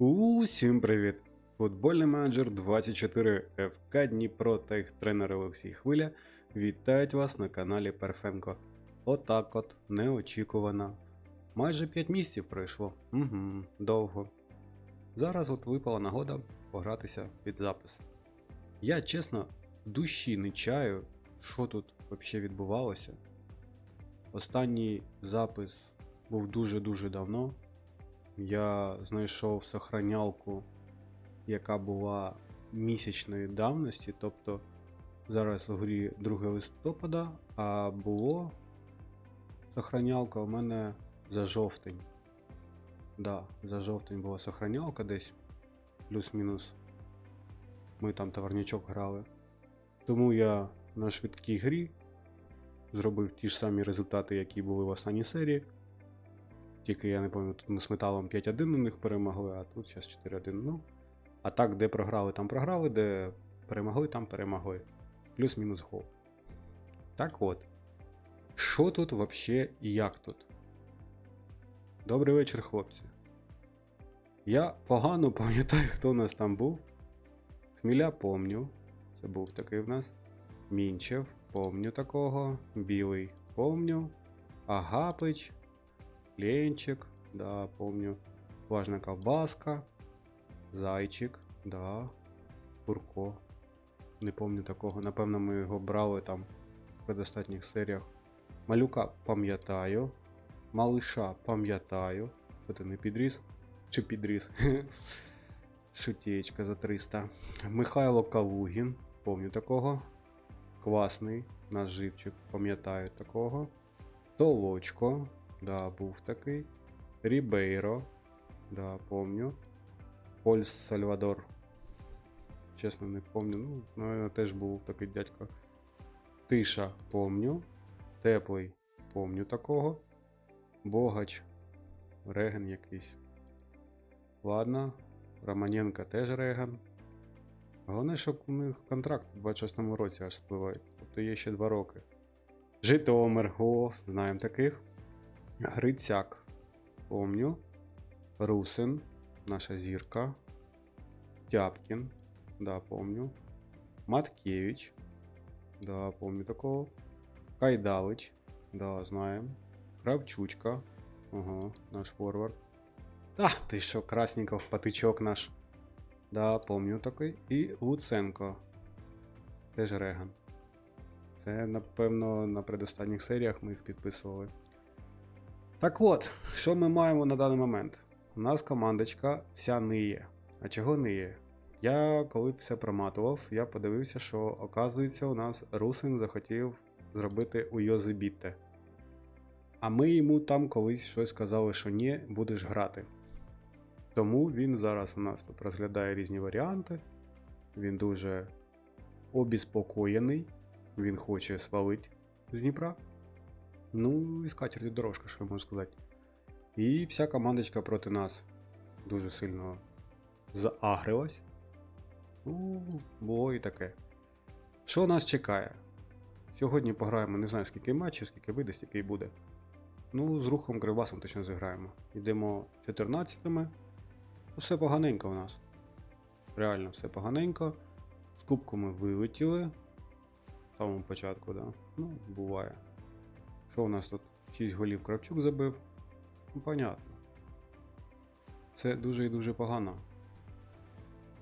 Усім привіт! Футбольний менеджер 24 ФК Дніпро та їх тренер Олексій Хвиля вітають вас на каналі Перфенко. Отак от, неочікувано. Майже 5 місяців пройшло. Угу, довго. Зараз от випала нагода погратися під запис. Я чесно душі не чаю, що тут взагалі відбувалося. Останній запис був дуже-дуже давно. Я знайшов сохранялку, яка була місячної давності, тобто зараз у грі 2 листопада, а було сохранялка у мене за жовтень. Да, за жовтень була сохранялка десь плюс-мінус. Ми там товарнячок грали. Тому я на швидкій грі зробив ті ж самі результати, які були в останній серії. Тільки я не пам'ятаю, тут ми з металом 5-1 у них перемогли, а тут зараз 4-1. Ну. А так, де програли, там програли, де перемогли, там перемогли. Плюс-мінус гол. Так от. Що тут взагалі і як тут? Добрий вечір, хлопці. Я погано пам'ятаю, хто у нас там був. Хміля помню. Це був такий в нас. Мінчев, помню такого. Білий помню. Агапич. Ленчик, да, помню. Важна ковбаска. Зайчик, да. Курко. Не помню такого. Напевно, ми його брали там в предостатніх серіях. Малюка пам'ятаю. Малиша пам'ятаю. Що ти не підріс? Чи підріс? Шутєчка за 300. Михайло Калугін. Помню такого. Квасний наш живчик, пам'ятаю такого. Толочко. Да, був такий. Рібейро. Да, помню. Польс Сальвадор. Чесно, не помню. Ну, наверное, теж був такий дядько. Тиша помню. Теплий помню такого. Богач. Реген якийсь. Ладно. Романенко теж Реган. Головне, щоб у них контракт у 26-му році аж спливає. Тобто є ще 2 роки. Житомир, о, знаємо таких. Грицяк. Помню. Русин. Наша зірка. Тяпкін. Да, помню. Маткевич. Да, помню такого. Кайдалич. Да, знаем. Кравчучка. Ага, наш форвард. Та, ти що, Красненьков, патичок наш. Да, помню такий. І Луценко. Теж Реган. Це, напевно, на предостанніх серіях ми їх підписували. Так от, що ми маємо на даний момент? У нас командочка вся ниє. А чого ниє? Я коли все проматував, я подивився, що оказується, у нас Русин захотів зробити у Йозебітте. А ми йому там колись щось сказали, що ні, будеш грати. Тому він зараз у нас тут розглядає різні варіанти. Він дуже обіспокоєний. Він хоче свалити з Дніпра. Ну, і скатертю дорожка, що я можу сказати. І вся командочка проти нас дуже сильно заагрилась. Ну, було і таке. Що нас чекає? Сьогодні пограємо, не знаю скільки матчів, скільки вийде, стільки й буде. Ну, з рухом Кривбасом точно зіграємо. Йдемо 14-ми. Все поганенько у нас. Реально, все поганенько. З кубку ми вилетіли. В самому початку, да. Ну, буває. Що у нас тут? 6 голів Кравчук забив. Ну, понятно. Це дуже і дуже погано.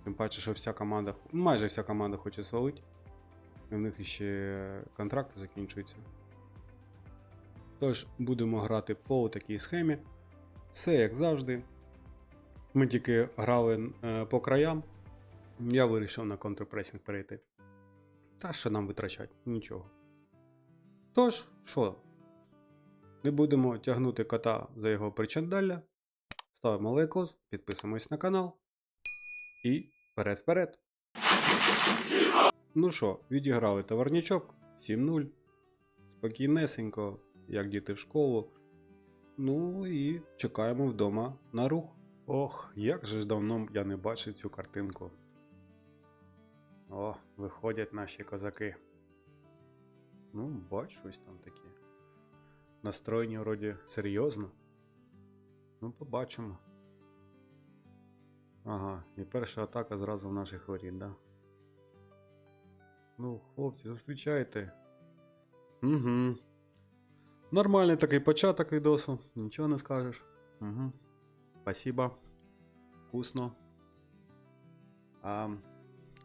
Тим паче, що вся команда, ну, майже вся команда хоче свалити. І в них ще контракти закінчуються. Тож, будемо грати по такій схемі. Все як завжди. Ми тільки грали е, по краям. Я вирішив на контрпресінг перейти. Та що нам витрачати? Нічого. Тож, що? Не будемо тягнути кота за його причандалля. Ставимо лайкос, підписуємось на канал. І вперед-вперед. Ну що, відіграли товарнячок 7-0. Спокійнесенько, як діти в школу. Ну і чекаємо вдома на рух. Ох, як же ж давно я не бачив цю картинку. О, виходять наші козаки. Ну, бачу, щось там таке. Настроєні вроді серйозно. Ну, побачимо. Ага, і перша атака зразу в наших воріт, да? Ну, хлопці, зустрічайте. Угу. Нормальний такий початок відосу, нічого не скажеш. Угу. Спасибо. Вкусно. А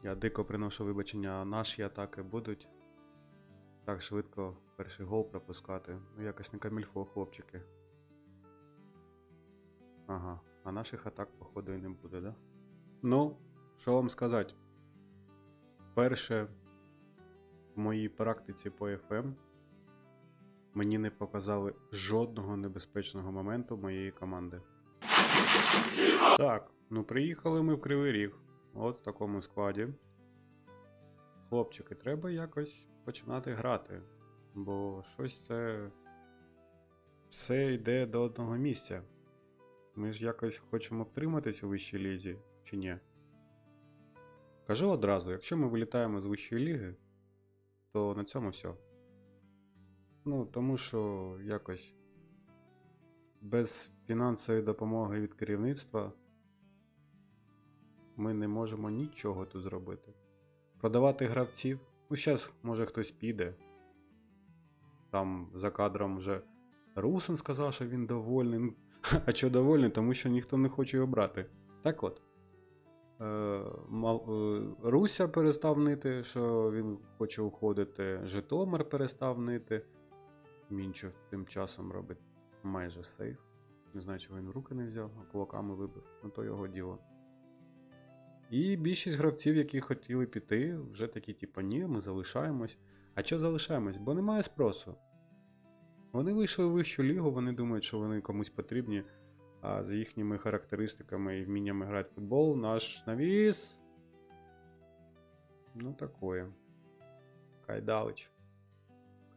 я дико приношу вибачення, наші атаки будуть так швидко перший гол пропускати. Ну, якось не камільфо, хлопчики. Ага, а наших атак, походу, і не буде, да? Ну, що вам сказати? Перше, в моїй практиці по FM мені не показали жодного небезпечного моменту моєї команди. Так, ну приїхали ми в Кривий Ріг. От в такому складі. Хлопчики, треба якось починати грати. Бо щось це все йде до одного місця. Ми ж якось хочемо втриматися у вищій лізі, чи ні? Кажу одразу, якщо ми вилітаємо з вищої ліги, то на цьому все. Ну, тому що якось без фінансової допомоги від керівництва ми не можемо нічого тут зробити. Продавати гравців. Ну, зараз, може, хтось піде. Там за кадром вже Русин сказав, що він довольний. Ну, А чого довольний? Тому що ніхто не хоче його брати. Так от. Мал- е, Руся перестав нити, що він хоче уходити. Житомир перестав нити. Мінчев тим часом робить майже сейф. Не знаю, чого він в руки не взяв, а кулаками вибив. Ну то його діло. І більшість гравців, які хотіли піти, вже такі, типу, ні, ми залишаємось. А чого залишаємось? Бо немає спросу. Вони вийшли в вищу лігу, вони думають, що вони комусь потрібні. А з їхніми характеристиками і вміннями грати в футбол, наш навіс. Ну, такое. Кайдалич.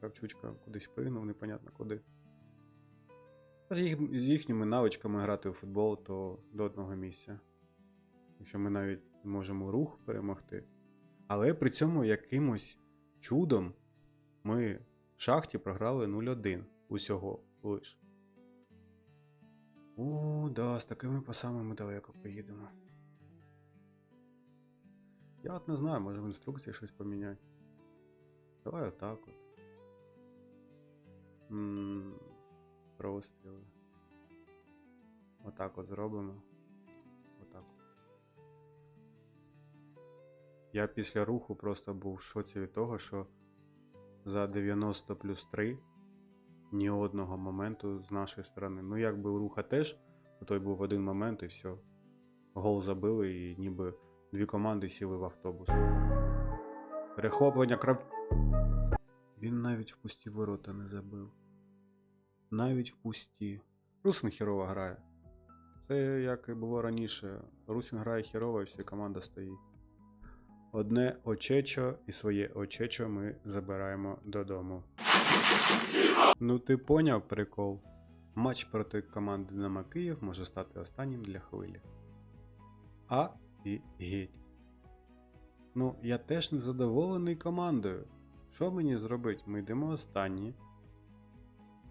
Кравчучка кудись пригнув, непонятно куди. З, їх, з їхніми навичками грати у футбол, то до одного місця. Якщо ми навіть можемо рух перемогти. Але при цьому якимось чудом ми в шахті програли 0-1 усього лиш. О, да, з такими пасами ми далеко поїдемо. Я от не знаю, може в інструкції щось поміняти. Давай отак от. М, Простріли. Отак от зробимо. Я після руху просто був в шоці від того, що за 90 плюс 3 ні одного моменту з нашої сторони. Ну, якби руха теж, то той був один момент і все. Гол забили, і ніби дві команди сіли в автобус. Перехоплення крап. Він навіть в пусті ворота не забив. Навіть в пусті. Русин хірово грає. Це як і було раніше. Русин грає хірово, і вся команда стоїть. Одне очечо і своє очечо ми забираємо додому. Ну, ти поняв прикол. Матч проти команди Динамо Київ може стати останнім для хвилі. А і геть. Ну, я теж не задоволений командою. Що мені зробити? Ми йдемо останні.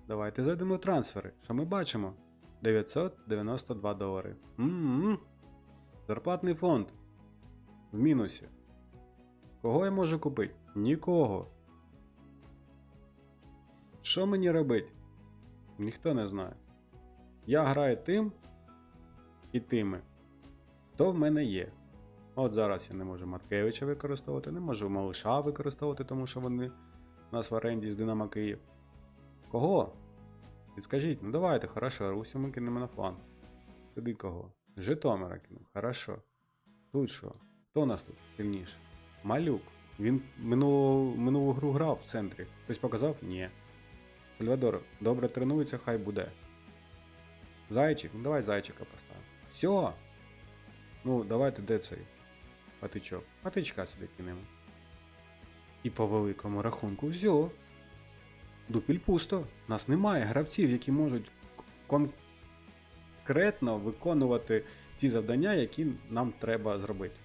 Давайте зайдемо в трансфери. Що ми бачимо? 992 долари. м Зарплатний фонд. В мінусі. Кого я можу купити? Нікого. Що мені робити? Ніхто не знає. Я граю тим і тими, хто в мене є. От зараз я не можу Маткевича використовувати, не можу Малиша використовувати, тому що вони у нас в оренді з Динамо Київ. Кого? Підскажіть, ну давайте, хорошо, Русю ми кинемо на фланг. Туди кого? Житомира кинемо, хорошо. Тут що? Хто у нас тут сильніше? Малюк. Він минулу, минулу гру грав в центрі. Хтось показав? Ні. Сальвадор, добре тренується, хай буде. Зайчик, ну давай зайчика поставимо. Все. Ну, давайте де цей патичок. Патичка сюди кинемо. І по великому рахунку все. Дупіль пусто. Нас немає гравців, які можуть конкретно виконувати ті завдання, які нам треба зробити.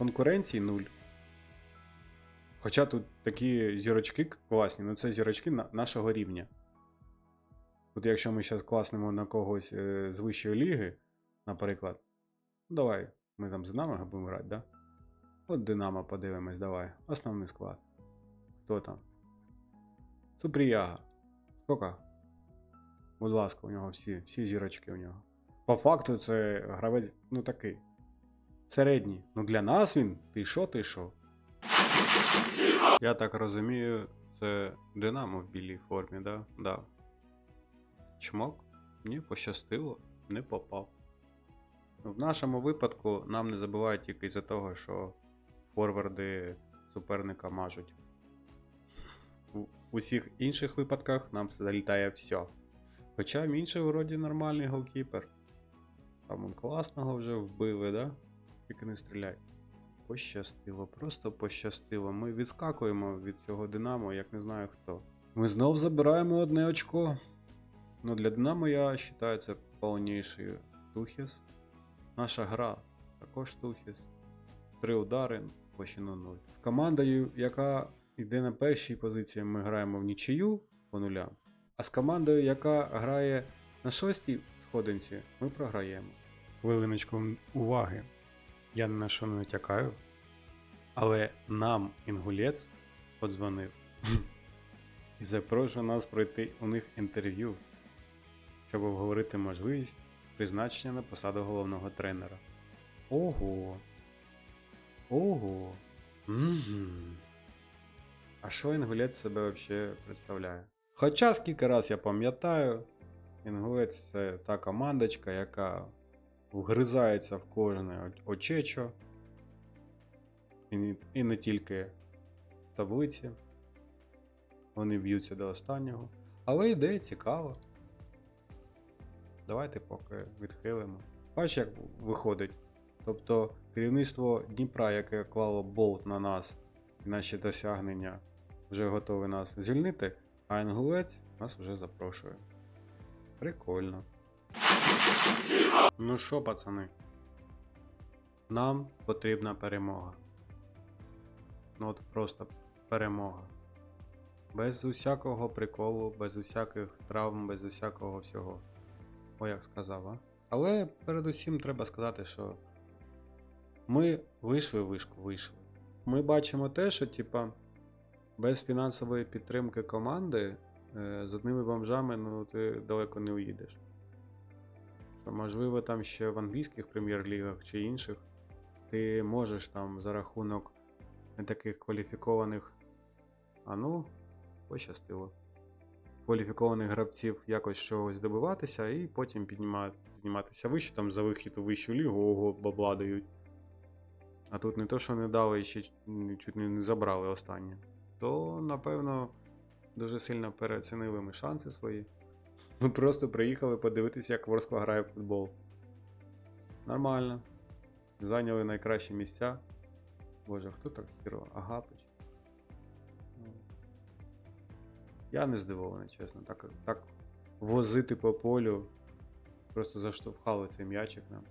Конкуренції нуль. Хоча тут такі зірочки класні, ну це зірочки на- нашого рівня. Тут, якщо ми зараз класнемо на когось е, з вищої ліги, наприклад, Ну, давай, ми там з Динамо будемо грати, да? От Динамо подивимось, давай. Основний склад. Хто там? Супріяга. Скільки? Будь ласка, у нього всі, всі зірочки у нього. По факту, це гравець, ну такий. Середній. Ну для нас він. Ти що, ти що? Я так розумію, це Динамо в білій формі, да? Да. Чмок? Ні, пощастило, не попав. В нашому випадку нам не забувають тільки із-за того, що форварди суперника мажуть. У усіх інших випадках нам залітає все. Хоча в інших вроді нормальний голкіпер. Там он класного вже вбили, да? Тільки не стріляй. Пощастило, просто пощастило. Ми відскакуємо від цього Динамо, як не знаю хто. Ми знов забираємо одне очко. Ну, для Динамо я вважаю це повніший Тухіс. Наша гра також Тухіс. Три удари, площину 0. З командою, яка йде на першій позиції, ми граємо в нічию по нулям. А з командою, яка грає на шостій сходинці, ми програємо. Хвилиночку уваги. Я ні на що не натякаю. Але нам інгулець подзвонив і запрошував нас пройти у них інтерв'ю, щоб обговорити можливість призначення на посаду головного тренера. Ого. Ого. Угу. А що інгулець себе взагалі представляє? Хоча скільки раз я пам'ятаю, інгулець це та командочка, яка вгризається в кожне очечо. І, не- тільки в таблиці. Вони б'ються до останнього. Але ідея цікава. Давайте поки відхилимо. Бач, як виходить. Тобто керівництво Дніпра, яке клало болт на нас і наші досягнення, вже готове нас звільнити, а інгулець нас вже запрошує. Прикольно. Ну що, пацани? Нам потрібна перемога. Ну от просто перемога. Без усякого приколу, без усяких травм, без усякого всього. О, як сказав, а? Але передусім треба сказати, що ми вийшли вишку, вийшли. Ми бачимо те, що, типа, без фінансової підтримки команди е, з одними бомжами ну, ти далеко не уїдеш. Можливо, там ще в англійських прем'єр-лігах чи інших ти можеш там за рахунок таких кваліфікованих. А ну, пощастило. Кваліфікованих гравців якось чогось добиватися і потім піднімати, підніматися вище, там за вихід у вищу лігу, ого, бабла дають. А тут не то, що не дали, і ще чуть не забрали останнє. То, напевно, дуже сильно переоцінили ми шанси свої. Ми просто приїхали подивитися, як Ворскла грає в футбол. Нормально. Зайняли найкращі місця. Боже, хто так хіро? Агапич. Ну, Я не здивований, чесно. Так, так возити по полю. Просто заштовхали цей м'ячик нам.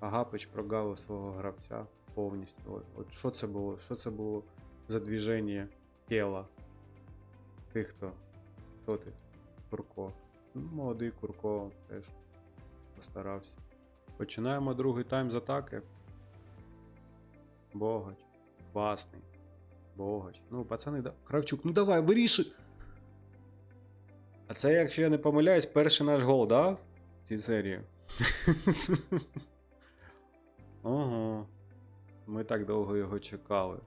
Агапич прогавив свого гравця повністю. От, от що це було? Що це було за движення тіла? Ти хто? Хто ти? Курко. Ну, молодий Курко теж постарався. Починаємо другий тайм з атаки. Богач. Класний. Богач. Ну, пацани, да... Кравчук, ну давай, вирішуй! А це, якщо я не помиляюсь, перший наш гол, да? В цій серії. Ого. Ми так довго його чекали.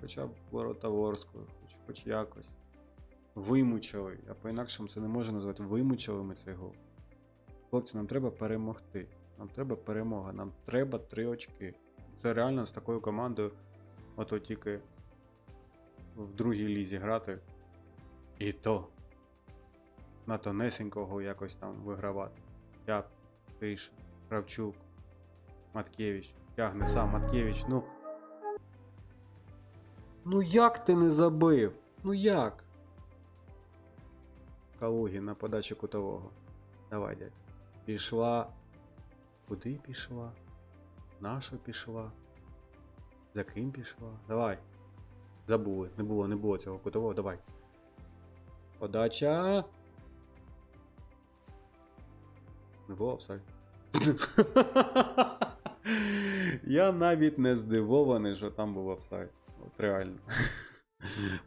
Хоча б ворота Ворською, хоч, хоч якось. Вимучили. Я по-інакшому це не можу назвати. Вимучили ми цей гол. Хлопці, нам треба перемогти. Нам треба перемога, нам треба три очки. Це реально з такою командою, ото тільки в другій лізі грати. І то. На тонесенького якось там вигравати. Я, Тиша, Кравчук, Маткевич. Тягне сам Маткевич. Ну. Ну як ти не забив? Ну як? Калугін на подачі кутового. Давай, дядь. Пішла. Куди пішла? Нашу пішла? За ким пішла? Давай. Забули. Не було, не було цього кутового. Давай. Подача. Не було офсайд. Я навіть не здивований, що там був офсайд. От реально.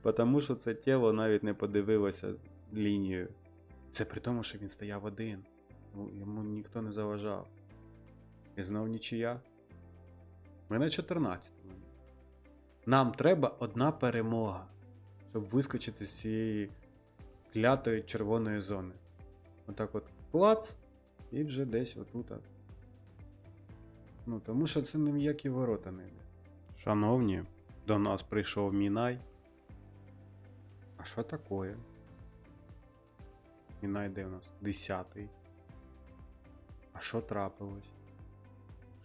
Тому що це тіло навіть не подивилося лінію. Це при тому, що він стояв один. Ну, Йому ніхто не заважав. І знов нічия. Ми на 14. Нам треба одна перемога, щоб вискочити з цієї клятої червоної зони. Отак от клац, і вже десь отут. Ну, тому що це не м'які ворота не йде. Шановні, до нас прийшов Мінай. А що таке? Мінай де у нас? Десятий. А що трапилось?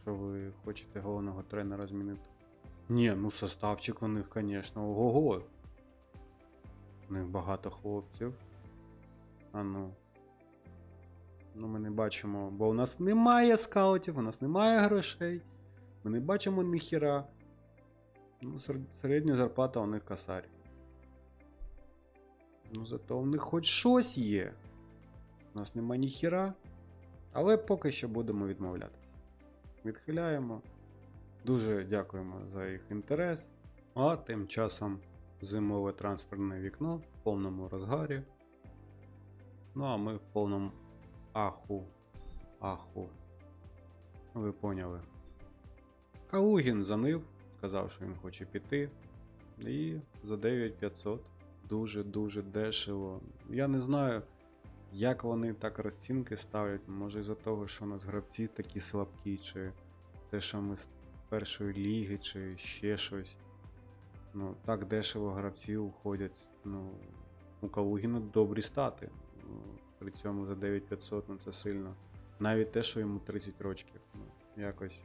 Що ви хочете головного тренера змінити? Ні, ну составчик у них, звісно, ого-го. У них багато хлопців. А ну. Ну, ми не бачимо, бо у нас немає скаутів, у нас немає грошей. Ми не бачимо ніхіра. Ну, середня зарплата у них косарь. Ну, зато у них хоч щось є. У нас немає ніхіра. Але поки що будемо відмовлятися. Відхиляємо. Дуже дякуємо за їх інтерес. А тим часом зимове трансферне вікно в повному розгарі. Ну а ми в повному аху. Аху. Ви поняли. Калугін занив, сказав, що він хоче піти. І за 9500 дуже-дуже дешево. Я не знаю, як вони так розцінки ставлять. Може із-за того, що у нас гравці такі слабкі, чи те, що ми з першої ліги, чи ще щось. Ну, так дешево гравці уходять. Ну, у Калугіна добрі стати. Ну, при цьому за 9500 ну це сильно. Навіть те, що йому 30 років. Ну, якось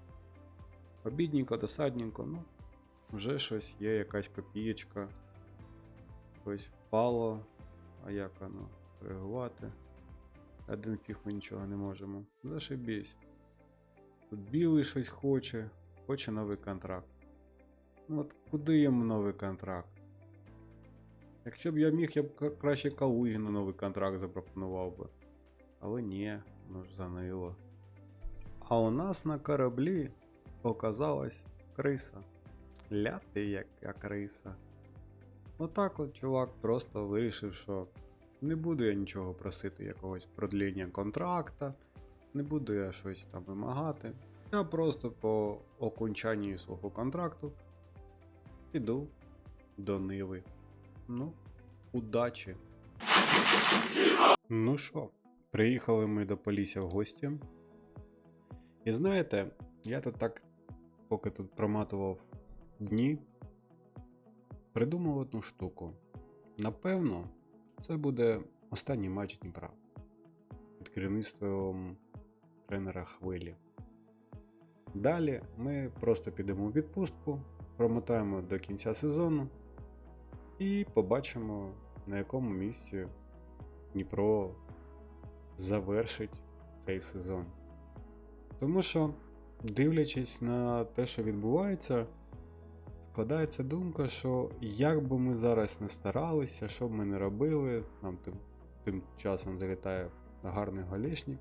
обідненько, досадненько, ну, вже щось є, якась копієчка. Щось впало. А як воно? Реагувати. Один фіг ми нічого не можемо. Зашибісь. Тут білий щось хоче, хоче новий контракт. Ну от куди йому новий контракт? Якщо б я міг, я б краще Калугіну новий контракт запропонував би. Але ні, ну ж занило. А у нас на кораблі оказалась криса. Ляти яка криса. Отак от чувак просто вирішив, що не буду я нічого просити, якогось продління контракта, не буду я щось там вимагати. Я просто по окончанні свого контракту піду до Ниви. Ну, удачі. Ну що, приїхали ми до Полісся в гості. І знаєте, я тут так, поки тут проматував дні, придумав одну штуку. Напевно, це буде останній матч Дніпра під керівництвом тренера Хвилі. Далі ми просто підемо у відпустку, промотаємо до кінця сезону і побачимо, на якому місці Дніпро завершить цей сезон. Тому що, дивлячись на те, що відбувається, складається думка, що як би ми зараз не старалися, що б ми не робили, нам тим, тим часом залітає гарний голішник.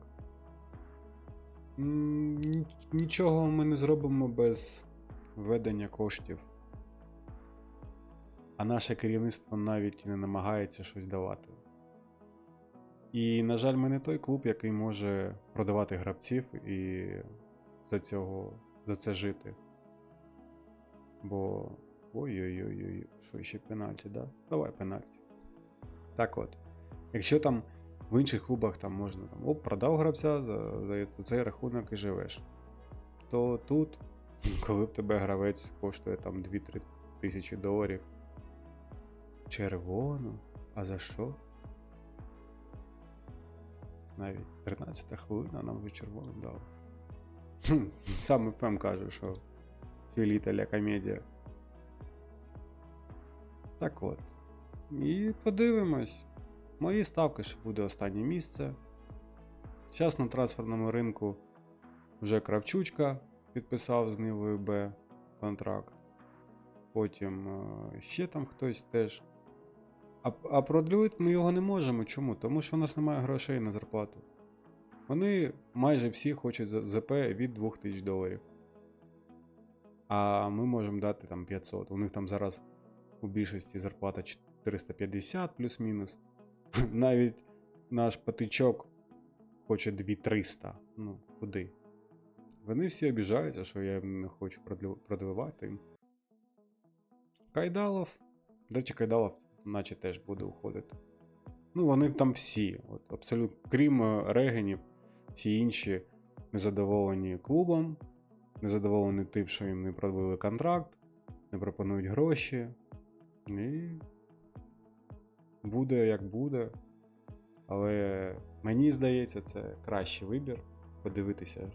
Нічого ми не зробимо без введення коштів. А наше керівництво навіть не намагається щось давати. І, на жаль, ми не той клуб, який може продавати гравців і за, цього, за це жити. Бо. Ой-ой-ой, що ще пенальті, да? Давай пенальті. Так от. Якщо там в інших клубах там можна там, оп, продав гравця за, за цей рахунок і живеш. То тут, коли в тебе гравець коштує там 2-3 тисячі доларів. Червоно? А за що? Навіть 13 хвилина нам вже червоно дали. Саме ФМ каже, що філіта ля комедія. Так от. І подивимось. Мої ставки, що буде останнє місце. Зараз на трансферному ринку вже Кравчучка підписав з Нивою Б контракт. Потім е, ще там хтось теж. А, а продлювати ми його не можемо. Чому? Тому що у нас немає грошей на зарплату. Вони майже всі хочуть ЗП від 2000 доларів. А ми можемо дати там 500. У них там зараз у більшості зарплата 450 плюс-мінус. Навіть наш патичок хоче 2300. Ну, куди? Вони всі обіжаються, що я не хочу продливати їм. Кайдалов. До речі, Кайдалов, наче теж буде уходити. Ну, вони там всі, от, абсолютно, крім е, Регенів, всі інші незадоволені клубом, незадоволені тим, що їм не продлили контракт, не пропонують гроші. І буде як буде. Але мені здається, це кращий вибір. Подивитися,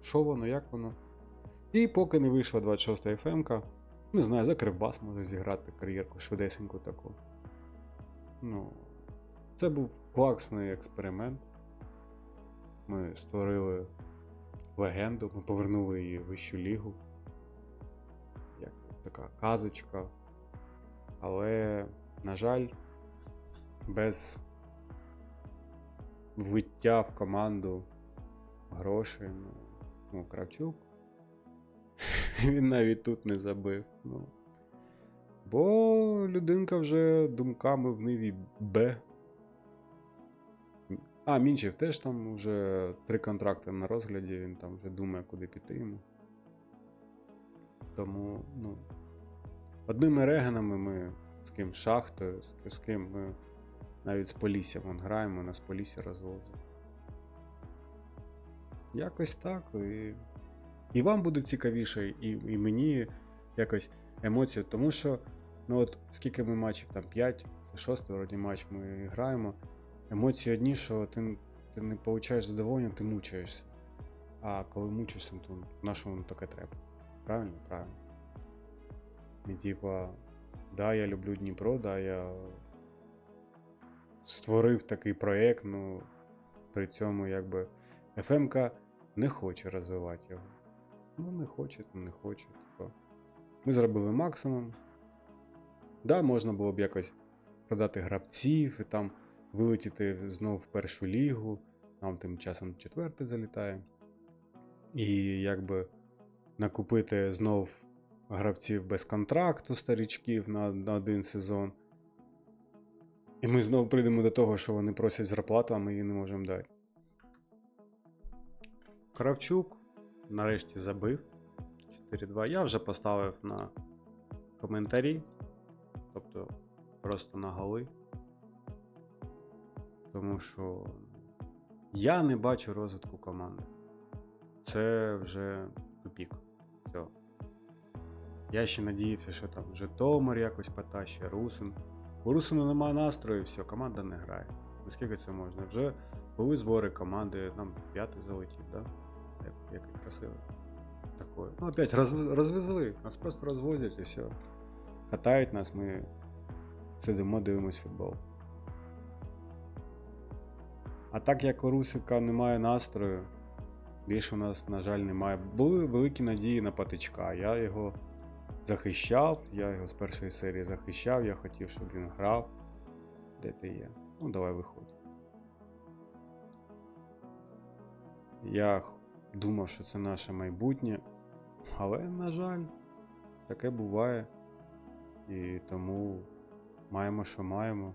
що воно, як воно. І поки не вийшла 26 FM, не знаю, за Кривбас може зіграти кар'єрку швидесеньку таку. Ну, це був класний експеримент. Ми створили легенду, ми повернули її в вищу лігу. Як така казочка. Але, на жаль, без влиття в команду грошей. Ну, ну Кравчук. Він навіть тут не забив. Ну. Бо людинка вже думками в Ниві Б. А, Мінчев теж там вже три контракти на розгляді, він там вже думає, куди піти йому. Тому, ну. Одними регенами ми з ким шахтою, з, ким ми навіть з Поліссям вон граємо, нас Полісся розвозить. Якось так. І, і вам буде цікавіше, і, і мені якось емоції, тому що, ну от скільки ми матчів, там 5, це шостий вроді матч ми граємо. Емоції одні, що ти, ти не получаєш задоволення, ти мучаєшся. А коли мучишся, то на що воно таке треба? Правильно? Правильно. І типа, да, я люблю Дніпро, да, я створив такий проєкт, ну при цьому якби ФМК не хоче розвивати його. Ну, не хоче, не хоче. Типа. Ми зробили максимум. Да, можна було б якось продати гравців і там вилетіти знову в першу лігу. Нам тим часом четвертий залітає. І якби накупити знов гравців без контракту, старічків на, на один сезон. І ми знову прийдемо до того, що вони просять зарплату, а ми її не можемо дати. Кравчук нарешті забив 4-2. Я вже поставив на коментарі. Тобто просто на голи. Тому що я не бачу розвитку команди. Це вже тупік. Все. Я ще надіявся, що там Житомир якось потащить, Русин. У Русина немає настрою, все, команда не грає. Наскільки це можна? Вже були збори команди, нам п'ятий залетів, да? Як, який красивий. Такое. Ну, опять роз, розвезли, нас просто розвозять і все. Катають нас, ми сидимо, дивимось футбол. А так як у Русика немає настрою, більше у нас, на жаль, немає. Були великі надії на патичка. Я його захищав, я його з першої серії захищав, я хотів, щоб він грав. Де ти є? Ну, давай виходь. Я думав, що це наше майбутнє, але, на жаль, таке буває. І тому маємо, що маємо.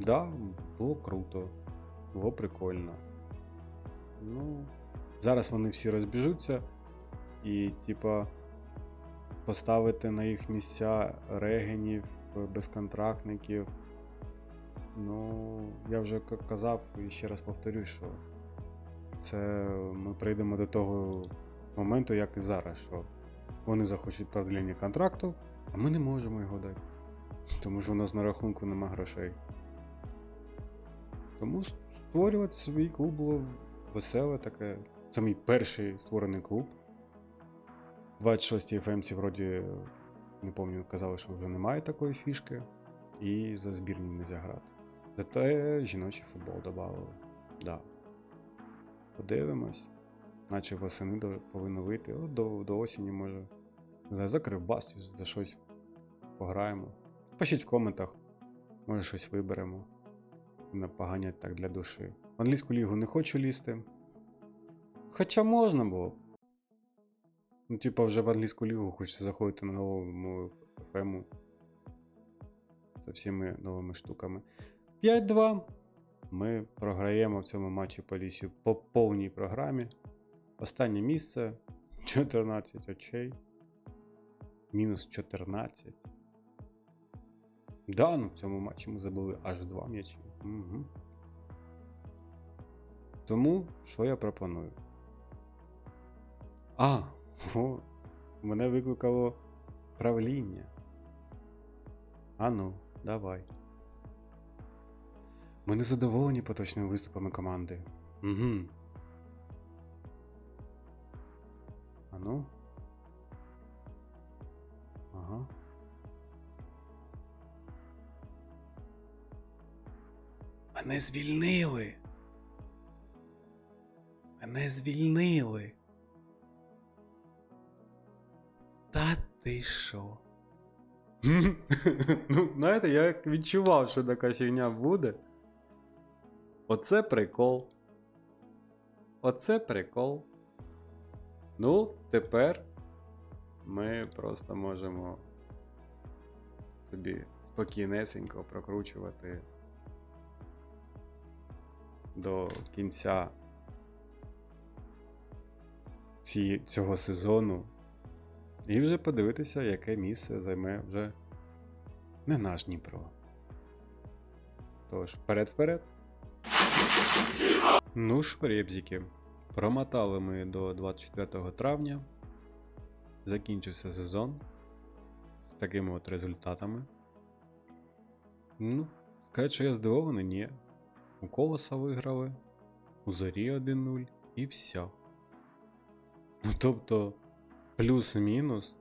Да, було круто, було прикольно. Ну, зараз вони всі розбіжуться, і, типа, поставити на їх місця регенів, безконтрактників. Ну, я вже казав і ще раз повторю, що це ми прийдемо до того моменту, як і зараз, що вони захочуть продлення контракту, а ми не можемо його дати. Тому що у нас на рахунку нема грошей. Тому створювати свій клуб було веселе таке. Це мій перший створений клуб. 26-й ФМці вроді, не пам'ятаю, казали, що вже немає такої фішки. І за збірні не грати. Зате жіночий футбол додали. Да. Подивимось. Наче восени повинно вийти. От до, до осені може. За Кривбас за щось пограємо. Пишіть в коментах. Може щось виберемо. Поганять так для душі. В англійську лігу не хочу лізти. Хоча можна було. Ну, типа, вже в англійську лігу хочеться заходити на новому ФМу. З всіми новими штуками. 5-2. Ми програємо в цьому матчі Полісію по повній програмі. Останнє місце 14 очей. Мінус 14. Да, ну в цьому матчі ми забули аж 2 м'ячі. Угу. Тому що я пропоную? А, о, мене викликало правління. Ану, давай. Ми не задоволені поточними виступами команди. Угу. Ану. Ага. Мене звільнили. Мене звільнили. Та ти що? ну, знаєте, я відчував, що така фігня буде. Оце прикол. Оце прикол. Ну, тепер ми просто можемо собі спокійнесенько прокручувати до кінця ці, цього сезону. І вже подивитися, яке місце займе вже не наш Дніпро. Тож, вперед-вперед. Ну ж, ребзіки. Промотали ми до 24 травня. Закінчився сезон з такими от результатами. Ну, сказати, що я здивований, ні. У колоса виграли, у зорі 1-0 і все. Ну тобто, плюс-мінус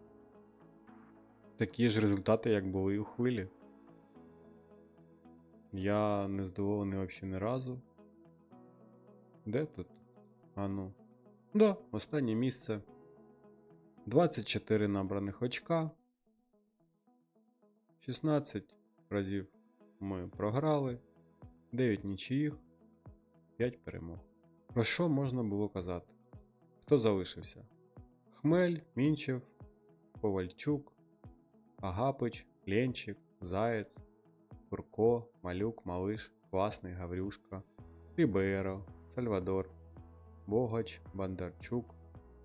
такі ж результати, як були і у хвилі. Я не здивований взагалі ні разу. Де тут? А ну. Да, останнє місце. 24 набраних очка. 16 разів ми програли. 9 нічиїх, 5 перемог. Про що можна було казати? Хто залишився? Хмель, Мінчев, Ковальчук, Агапич, Ленчик, Заєць, Курко, Малюк, Малиш, Квасний, Гаврюшка, Ріберо, Сальвадор, Богач, Бондарчук,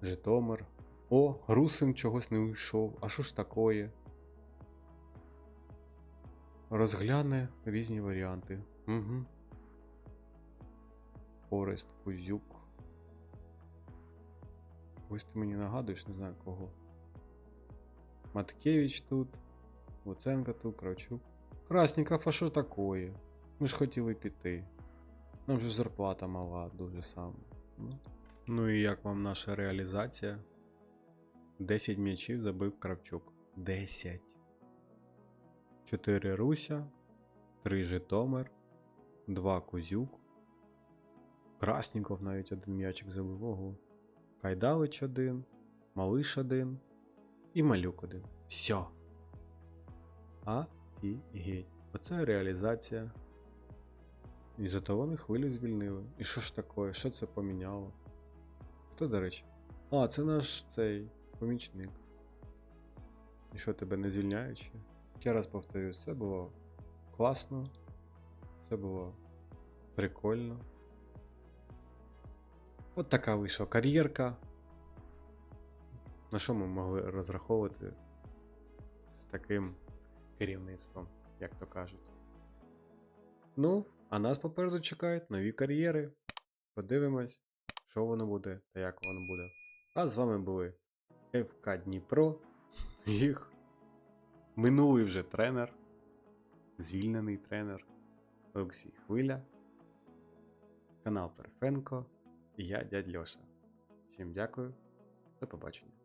Житомир. О, Русин чогось не уйшов. А що ж такое? Розгляне різні варіанти. Угу. Орест Кузюк. Когось ти мені нагадуєш, не знаю кого. Маткевич тут. Луценко тут, Кравчук. Красніков, а що такое? Ми ж хотіли піти. Нам же зарплата мала дуже саме. Ну. ну і як вам наша реалізація? 10 м'ячів забив Кравчук. 10. 4 Руся, 3 Житомир, 2 Кузюк. Красніков навіть один м'ячик забив. Ого. Кайдалич один, Малиш один і Малюк один. Все. Афігеть. Оце реалізація. І зато вони хвилю звільнили. І що ж таке? Що це поміняло? Хто, до речі? А, це наш цей помічник. І що тебе не звільняючи? Ще раз повторюсь, це було класно, це було прикольно. От така вийшла кар'єрка. На що ми могли розраховувати з таким керівництвом, як то кажуть. Ну, а нас попереду чекають нові кар'єри. Подивимось, що воно буде та як воно буде. А з вами були ФК Дніпро, їх минулий вже тренер, звільнений тренер Олексій Хвиля, канал Перфенко і я, дядь Льоша. Всім дякую, до побачення.